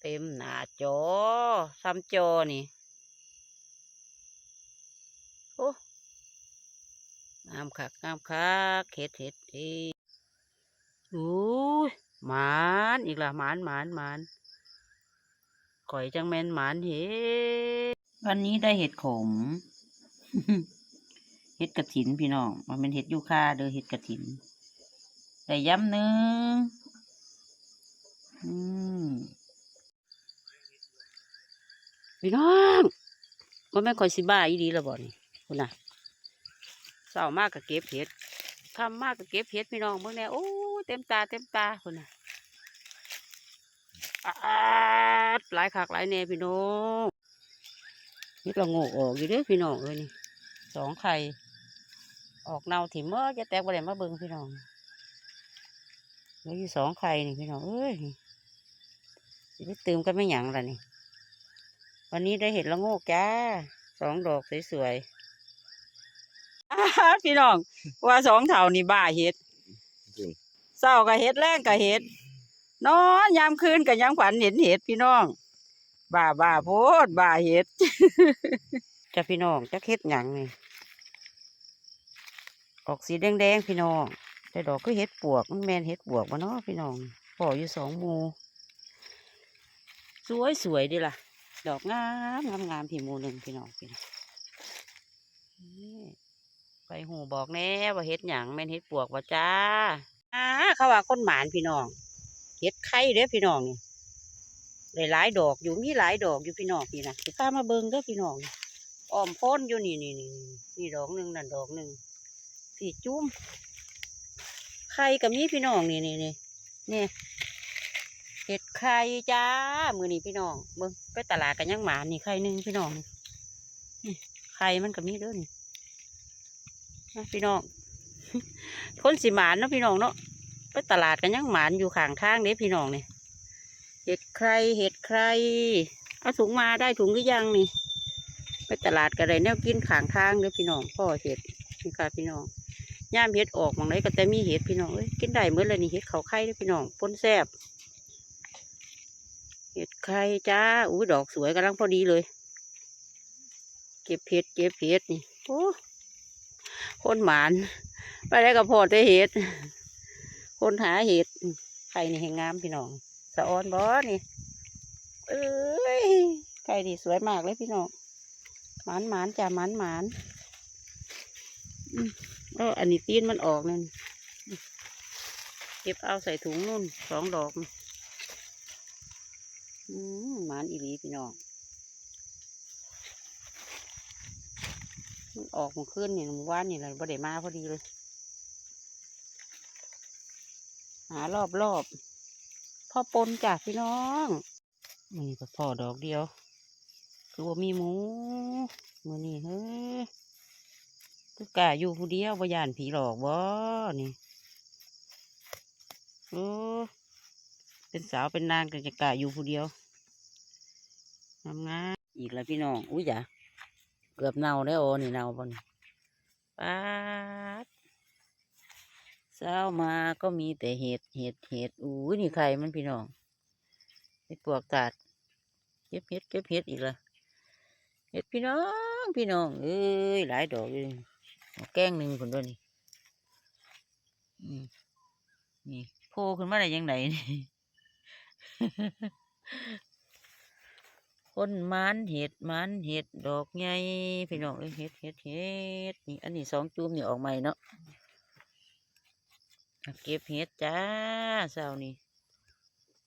เต็มหน้าจอซ้ำจอนี่โอ้งามคักงามคักเห็ดเห็ดเอ้ยอู้ยหมานอีกละหมานหมานหมานข่อยจังแมนหมานเห็ดวันนี้ได้เห็ดขมเห็ดกระถินพี่น้องมันเป็นเห็ดยูคาเด้อเห็ดกระถินได้ย้ำหนึ่งอืม พี่น้องมันไม่ค่อยสิบ้าอีดีละบ่นี่คุณน่ะเศร้ามากกับเก็บเห็ดคำมากกับเก็บเห็ดพี่น้องเมื่อแน่โอ้ยเต็มตาเต็มตาคุณน่ะอาดหลายคักหลายแน่พี่น้องนี่เราโงกออกอยู่ด้อพี่น้องเอ้ยนี่สองไข่ออกเน่าถิ่มเมื่อจะแตกบ่ได้มาเบิ่งพี่น้องเหลืออยู่สองไข่นี่พี่น้องเอ้ยจะไปตื่มกันไม่หยั่งละนี่ วันนี้ได้เห็ดละโงกจ้าสองดอกสวยๆอ้าพี่น้อง ว่าสองเท่านี่บ้าเห็ดจริงเศร้ากับเห็ดแรงกับเห็ดนอนยามคืนกับยังฝันเห็นเห็ดพี่น้อง บ้าบ้าโพดบ้าเห็ดจ้าพี่น้องจะเห็ดหยังนี่ออกสีแดงๆพี่น้องแต่ดอกก็เห็ดปวกมันแมนเห็ดปวกวะเนาะพี่น้องพออยู่สองหมูสวยสวยๆเดีล่ะ ดอกงามงามงามพี่มูหนึ่งพี่น้องพี่น้องไปหูบอกแน่ว่าเห็ดหยังแม่นเห็ดปวกว่าจ้าอ่าเขาว่าคนหมานพี่น้องเห็ดไข่เด้อพี่น้องนี่หลายดอกอยู่มีหลายดอกอยู่พี่น้องพี่นะสิข้ามาเบิ่งเด้อพี่น้องอ้อมพ้นอยู่นี่นี่นี่นี่ดอกหนึ่งนั่นดอกหนึ่งสี่จุ้มไข่กับมีพี่น้องนี่นี่นี่นี่ เห็ดไข่จ้า มือนี่พี่น้องเบิ่งไปตลาดกันยังหมานี่ไข่หนึ่งพี่น้องนี่ไข่มันกับมีเด้อนี่นะพี่น้องคนสิหมานเนาะพี่น้องเนาะไปตลาดกันยังหมานอยู่ข้างทางเด้พี่น้องนี่เห็ดไข่เห็ดไข่เอาถุงมาได้ถุงหรือยังนี่ ไปตลาดกันเลยแนวกินข้างทางเด้พี่น้องพ่อเห็ดนี่ค่ะพี่น้องย่ามเห็ดออกมองไหนก็แต่มีเห็ดพี่น้องเอ้ยกินได้เมื่อนเลยนี่เห็ดเขาไข่เด้พี่น้องปนแซบ เห็ดไข่จ้าอุ้ยดอกสวยกำลังพอดีเลย เก็บเห็ดเก็บเห็ดนี่โอ้คนหมานไปได้กับพอแต่เห็ดคนหาเห็ดไข่นี่แหงงามพี่น้องสะออนบอสนี่เอ้ยไข่นี่สวยมากเลยพี่น้องหมานหมานจ้าหมานหมานอืมเอออันนี้ตีนมันออกนั่นเก็บเอาใส่ถุงนู่นสองดอก อืมหมานอีหลีพี่น้องมันออกมาขึ้นนี่มันว่านนี่แหละบ่ได้มาพอดีเลย หารอบรอบพ่อปนจ้ะพี่น้องนี่ก็พ่อดอกเดียว คือว่ามีหมูมือนี่เฮ้ยคือกะอยู่ผู้เดียวบ่ยานผีหลอกบ่นี่โอ้ เป็นสาวเป็นนางก็จะกะอยู่ผู้เดียวงามงามอีกแล้วพี่น้อง อุ้ยจ้ะเกือบเน่าแล้วโอนี่เน่าบนป๊าดเช้ามาก็มีแต่เห็ดเห็ดเห็ดอุ้ยนี่ใครมันพี่น้องเห็ดปวกตัดเก็บเห็ดเก็บเห็ดอีกและเห็ดพี่น้องพี่น้องเอ้ยหลายดอกเลยแกงหนึ่งคนด้วยนี่นี่โผล่ขึ้นมาได้ยังไงนี่ คนหมันเห็ดหมันเห็ดดอกใหญ่พี่น้องเอ้ยเห็ดเห็ดเห็ดนี่อันนี้สองจุ่มนี่ออกใหม่เนาะอะเก็บเห็ดจ้าเช้านี่